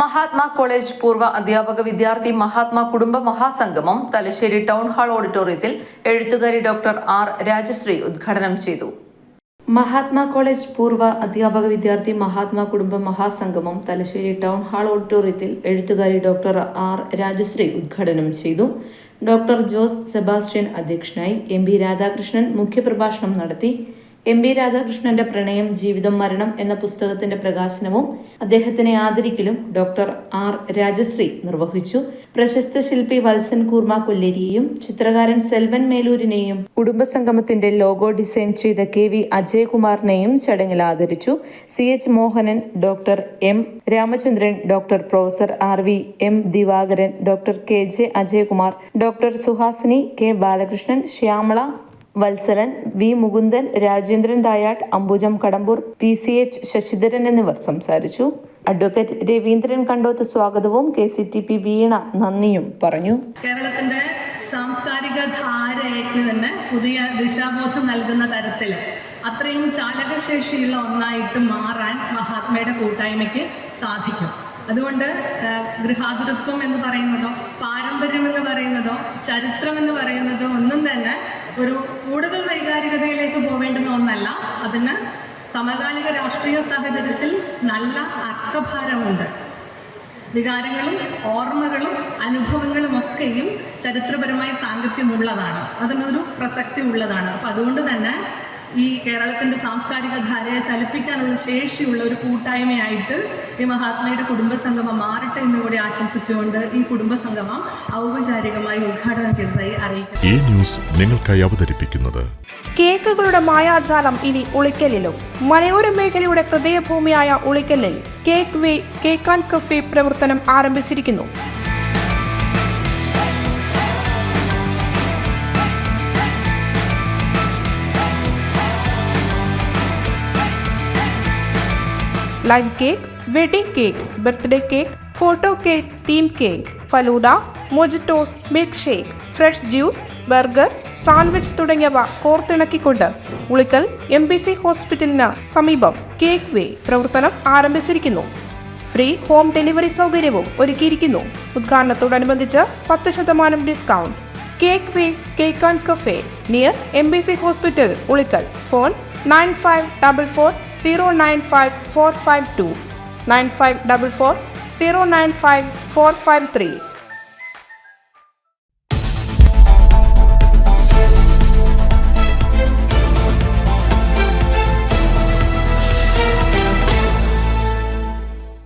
Mahatma college പൂർവ അധ്യാപക വിദ്യാർത്ഥി മഹാത്മാ കുടുംബ മഹാസംഗമം തലശ്ശേരി ടൗൺ ഹാൾ ഓഡിറ്റോറിയത്തിൽ എഴുത്തുകാരി ഡോക്ടർ ആർ രാജശ്രീ ഉദ്ഘാടനം ചെയ്തു. മഹാത്മാ കോളേജ് പൂർവ അധ്യാപക വിദ്യാർത്ഥി മഹാത്മാ കുടുംബ മഹാസംഗമം തലശ്ശേരി ടൗൺ ഹാൾ ഓഡിറ്റോറിയത്തിൽ എഴുത്തുകാരി ഡോക്ടർ ആർ രാജശ്രീ ഉദ്ഘാടനം ചെയ്തു. ഡോക്ടർ ജോസ് സെബാസ്റ്റ്യൻ അധ്യക്ഷനായി എം ബി രാധാകൃഷ്ണൻ മുഖ്യപ്രഭാഷണം നടത്തി. എം വി രാധാകൃഷ്ണന്റെ പ്രണയം ജീവിതം മരണം എന്ന പുസ്തകത്തിന്റെ പ്രകാശനവും അദ്ദേഹത്തിനെ ആദരിക്കലും ഡോക്ടർ ആർ രാജശ്രീ നിർവഹിച്ചു. പ്രശസ്ത ശില്പി വത്സൻ കൂർമ കൊല്ലേരിയെയും ചിത്രകാരൻ സെൽവൻ മേലൂരിനെയും കുടുംബസംഗമത്തിന്റെ ലോഗോ ഡിസൈൻ ചെയ്ത കെ വി അജയകുമാറിനെയും ചടങ്ങിൽ ആദരിച്ചു. C H Mohanan doctor M Ramachandran doctor professor R V M Divakaran doctor K J Ajayakumar doctor Suhasini K Balakrishnan Shyamala Valsalan V. Mukundan Rajendran Thayat Ambujam Kadambur P. C. H. Sasidharan എന്നിവർ സംസാരിച്ചു. Advocate Raveendran Kandoth സ്വാഗതവും K. C. T. P. Veena നന്ദിയും പറഞ്ഞു. കേരളത്തിന്റെ സാംസ്കാരിക ധാരയ്ക്ക് തന്നെ പുതിയ ദിശാബോധം നൽകുന്ന തരത്തിൽ അത്രയും ചാലകശേഷിയുള്ള ഒന്നായിട്ട് മാറാൻ മഹാത്മയുടെ കൂട്ടായ്മയ്ക്ക് സാധിക്കും. അതുകൊണ്ട് ഗൃഹാതുരത്വം എന്ന് പറയുന്നതോ പാരമ്പര്യം എന്ന് പറയുന്നതോ ചരിത്രം എന്ന് പറയുന്നതോ ഒന്നും തന്നെ ഒരു കൂടുതൽ വൈകാരികതയിലേക്ക് പോവേണ്ടുന്ന ഒന്നല്ല. അതിന് സമകാലിക രാഷ്ട്രീയ സാഹചര്യത്തിൽ നല്ല അർത്ഥഭാരമുണ്ട് വികാരങ്ങളും ഓർമ്മകളും അനുഭവങ്ങളും ഒക്കെയും ചരിത്രപരമായ സാങ്കത്യമുള്ളതാണ്. അതിനൊരു പ്രസക്തി ഉള്ളതാണ് അപ്പം അതുകൊണ്ട് തന്നെ ഈ കേരളത്തിന്റെ സാംസ്കാരിക ധാരയെ ചലിപ്പിക്കാനുള്ള ശേഷിയുള്ള ഒരു കൂട്ടായ്മയായിട്ട് ഈ മഹാത്മയുടെ കുടുംബസംഗമം മാറട്ടെ എന്ന് കൂടി ആശംസിച്ചുകൊണ്ട് ഈ കുടുംബസംഗമം ഔപചാരികമായി ഉദ്ഘാടനം ചെയ്തതായി അറിയിക്കുന്നു ഈ ന്യൂസ് നിങ്ങൾക്കായി അവതരിപ്പിക്കുന്നത് കേക്കുകളുടെ മായാജാലം ഇനി ഉളിക്കലിലും. മലയോര മേഖലയുടെ ഹൃദയഭൂമിയായ ഉളിക്കലിൽ cake way cake and cafe പ്രവർത്തനം ആരംഭിച്ചിരിക്കുന്നു. Live cake wedding cake birthday cake photo cake theme cake falooda mojitos milk shake fresh juice burger sandwich തുടങ്ങിയവ കോർത്തിണക്കിക്കൊണ്ട് ഉളിക്കൽ എം ബി സി ഹോസ്പിറ്റലിന് സമീപം കേക്ക് വേ പ്രവർത്തനം ആരംഭിച്ചിരിക്കുന്നു. ഫ്രീ ഹോം ഡെലിവറി സൗകര്യവും ഒരുക്കിയിരിക്കുന്നു. ഉദ്ഘാടനത്തോടനുബന്ധിച്ച് പത്ത് ശതമാനം discount cake way cake and cafe near M B C hospital Ulikkal phone nine five double four 095452